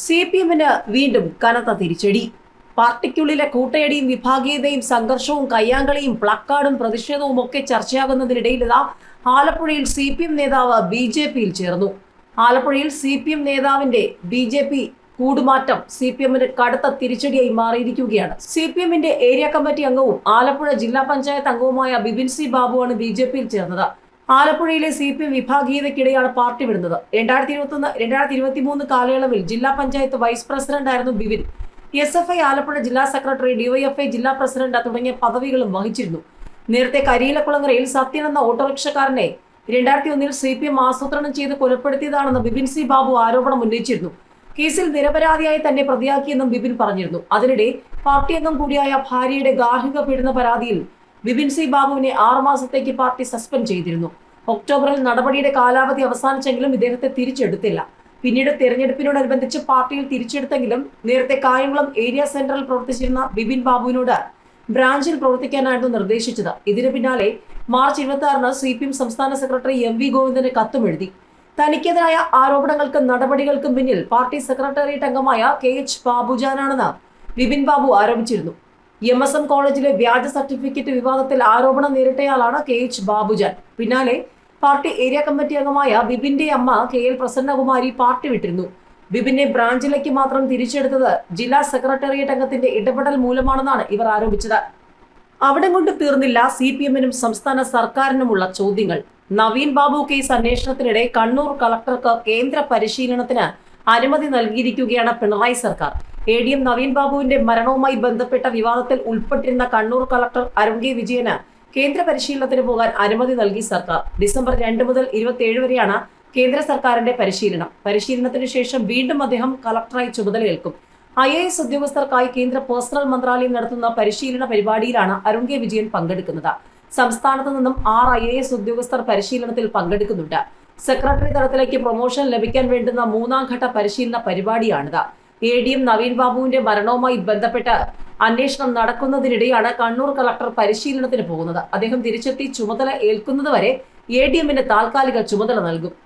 C P എമ്മിന് വീണ്ടും കനത്ത തിരിച്ചടി. പാർട്ടിക്കുള്ളിലെ കൂട്ടയടിയും വിഭാഗീയതയും സംഘർഷവും കയ്യാങ്കളിയും പ്ലക്കാർഡും പ്രതിഷേധവും ഒക്കെ ചർച്ചയാകുന്നതിനിടയിൽ ആലപ്പുഴയിൽ സി പി എം നേതാവ് ബി ജെ പിയിൽ ചേർന്നു. ആലപ്പുഴയിൽ സി പി എം നേതാവിന്റെ ബി ജെ പി കൂടുമാറ്റം സി പി എമ്മിന് കടുത്ത തിരിച്ചടിയായി മാറിയിരിക്കുകയാണ്. സി പി എമ്മിന്റെ ഏരിയ കമ്മിറ്റി അംഗവും ആലപ്പുഴ ജില്ലാ പഞ്ചായത്ത് അംഗവുമായ ബിപിൻ സി ബാബുവാണ് ബി ജെ പിയിൽ ചേർന്നത്. ആലപ്പുഴയിലെ സി പി എം വിഭാഗീയതയ്ക്കിടെയാണ് പാർട്ടി വിടുന്നത്. രണ്ടായിരത്തി ഇരുപത്തൊന്ന് രണ്ടായിരത്തി ഇരുപത്തി മൂന്ന് കാലയളവിൽ ജില്ലാ panchayat vice പ്രസിഡന്റായിരുന്നു Bipin. S F I Alappuzha ജില്ലാ സെക്രട്ടറി ഡിവൈഎഫ്ഐ ജില്ലാ പ്രസിഡന്റ് തുടങ്ങിയ പദവികളും വഹിച്ചിരുന്നു. നേരത്തെ കരിയിലക്കുളങ്ങരയിൽ സത്യൻ എന്ന ഓട്ടോറിക്ഷക്കാരനെ രണ്ടായിരത്തി ഒന്നിൽ സി പി എം ആസൂത്രണം ചെയ്ത് കൊലപ്പെടുത്തിയതാണെന്ന് ബിപിൻ സി ബാബു ആരോപണം ഉന്നയിച്ചിരുന്നു. കേസിൽ നിരപരാധിയായി തന്നെ പ്രതിയാക്കിയെന്നും ബിപിൻ പറഞ്ഞിരുന്നു. അതിനിടെ പാർട്ടി അംഗം കൂടിയായ ഭാര്യയുടെ ഗാർഹിക പീഡന പരാതിയിൽ ബിപിൻ സി ബാബുവിനെ ആറുമാസത്തേക്ക് പാർട്ടി സസ്പെൻഡ് ചെയ്തിരുന്നു. ഒക്ടോബറിൽ നടപടിയുടെ കാലാവധി അവസാനിച്ചെങ്കിലും ഇദ്ദേഹത്തെ തിരിച്ചെടുത്തില്ല. പിന്നീട് തെരഞ്ഞെടുപ്പിനോടനുബന്ധിച്ച് പാർട്ടിയിൽ തിരിച്ചെടുത്തെങ്കിലും നേരത്തെ കായംകുളം ഏരിയ സെന്ററിൽ പ്രവർത്തിച്ചിരുന്ന ബിപിൻ ബാബുവിനോട് ബ്രാഞ്ചിൽ പ്രവർത്തിക്കാനായിരുന്നു നിർദ്ദേശിച്ചത്. ഇതിനു പിന്നാലെ മാർച്ച് ഇരുപത്തി ആറിന് സി പി എം സംസ്ഥാന സെക്രട്ടറി എം വി ഗോവിന്ദന് കത്തുമെഴുതി. തനിക്കെതിരായ ആരോപണങ്ങൾക്കും നടപടികൾക്കും പിന്നിൽ പാർട്ടി സെക്രട്ടേറിയറ്റ് അംഗമായ കെ എച്ച് ബാബുജാനാണെന്ന് ബിപിൻ ബാബു ആരോപിച്ചിരുന്നു. എം എസ് എം കോളേജിലെ വ്യാജ സർട്ടിഫിക്കറ്റ് വിവാദത്തിൽ ആരോപണം നേരിട്ടയാളാണ് കെ എച്ച് ബാബുജാൻ. പിന്നാലെ പാർട്ടി ഏരിയ കമ്മിറ്റി അംഗമായ ബിബിന്റെ അമ്മ കെ എൽ പ്രസന്നകുമാരി പാർട്ടി വിട്ടിരുന്നു. ബിബിനെ ബ്രാഞ്ചിലേക്ക് മാത്രം തിരിച്ചെടുത്തത് ജില്ലാ സെക്രട്ടേറിയറ്റ് അംഗത്തിന്റെ ഇടപെടൽ മൂലമാണെന്നാണ് ഇവർ ആരോപിച്ചത്. അവിടെ കൊണ്ട് തീർന്നില്ല സി പി എമ്മിനും സംസ്ഥാന സർക്കാരിനുമുള്ള ചോദ്യങ്ങൾ. നവീൻ ബാബു കേസ് അന്വേഷണത്തിനിടെ കണ്ണൂർ കളക്ടർക്ക് കേന്ദ്ര പരിശീലനത്തിന് അനുമതി നൽകിയിരിക്കുകയാണ് പിണറായി സർക്കാർ. എ ഡി എം നവീൻ ബാബുവിന്റെ മരണവുമായി ബന്ധപ്പെട്ട വിവാദത്തിൽ ഉൾപ്പെട്ടിരുന്ന കണ്ണൂർ കളക്ടർ അരുൺ കെ വിജയന് കേന്ദ്ര പരിശീലനത്തിന് പോകാൻ അനുമതി നൽകി സർക്കാർ. ഡിസംബർ രണ്ട് മുതൽ ഇരുപത്തിയേഴ് വരെയാണ് കേന്ദ്ര സർക്കാരിന്റെ പരിശീലനം. പരിശീലനത്തിന് ശേഷം വീണ്ടും അദ്ദേഹം കളക്ടറായി ചുമതലയേൽക്കും. ഐ എ എസ് ഉദ്യോഗസ്ഥർക്കായി കേന്ദ്ര പേഴ്സണൽ മന്ത്രാലയം നടത്തുന്ന പരിശീലന പരിപാടിയിലാണ് അരുൺ കെ വിജയൻ പങ്കെടുക്കുന്നത്. സംസ്ഥാനത്ത് നിന്നും ആറ് ഐ എ എസ് ഉദ്യോഗസ്ഥർ പരിശീലനത്തിൽ പങ്കെടുക്കുന്നുണ്ട്. സെക്രട്ടറി തലത്തിലേക്ക് പ്രൊമോഷൻ ലഭിക്കാൻ വേണ്ടുന്ന മൂന്നാം ഘട്ട പരിശീലന പരിപാടിയാണിത്. എ ഡി എം നവീൻ ബാബുവിന്റെ മരണവുമായി ബന്ധപ്പെട്ട് അന്വേഷണം നടക്കുന്നതിനിടെയാണ് കണ്ണൂർ കളക്ടർ പരിശീലനത്തിന് പോകുന്നത്. അദ്ദേഹം തിരിച്ചെത്തി ചുമതല ഏൽക്കുന്നതുവരെ എ ഡി എമ്മിന് താൽക്കാലിക ചുമതല നൽകും.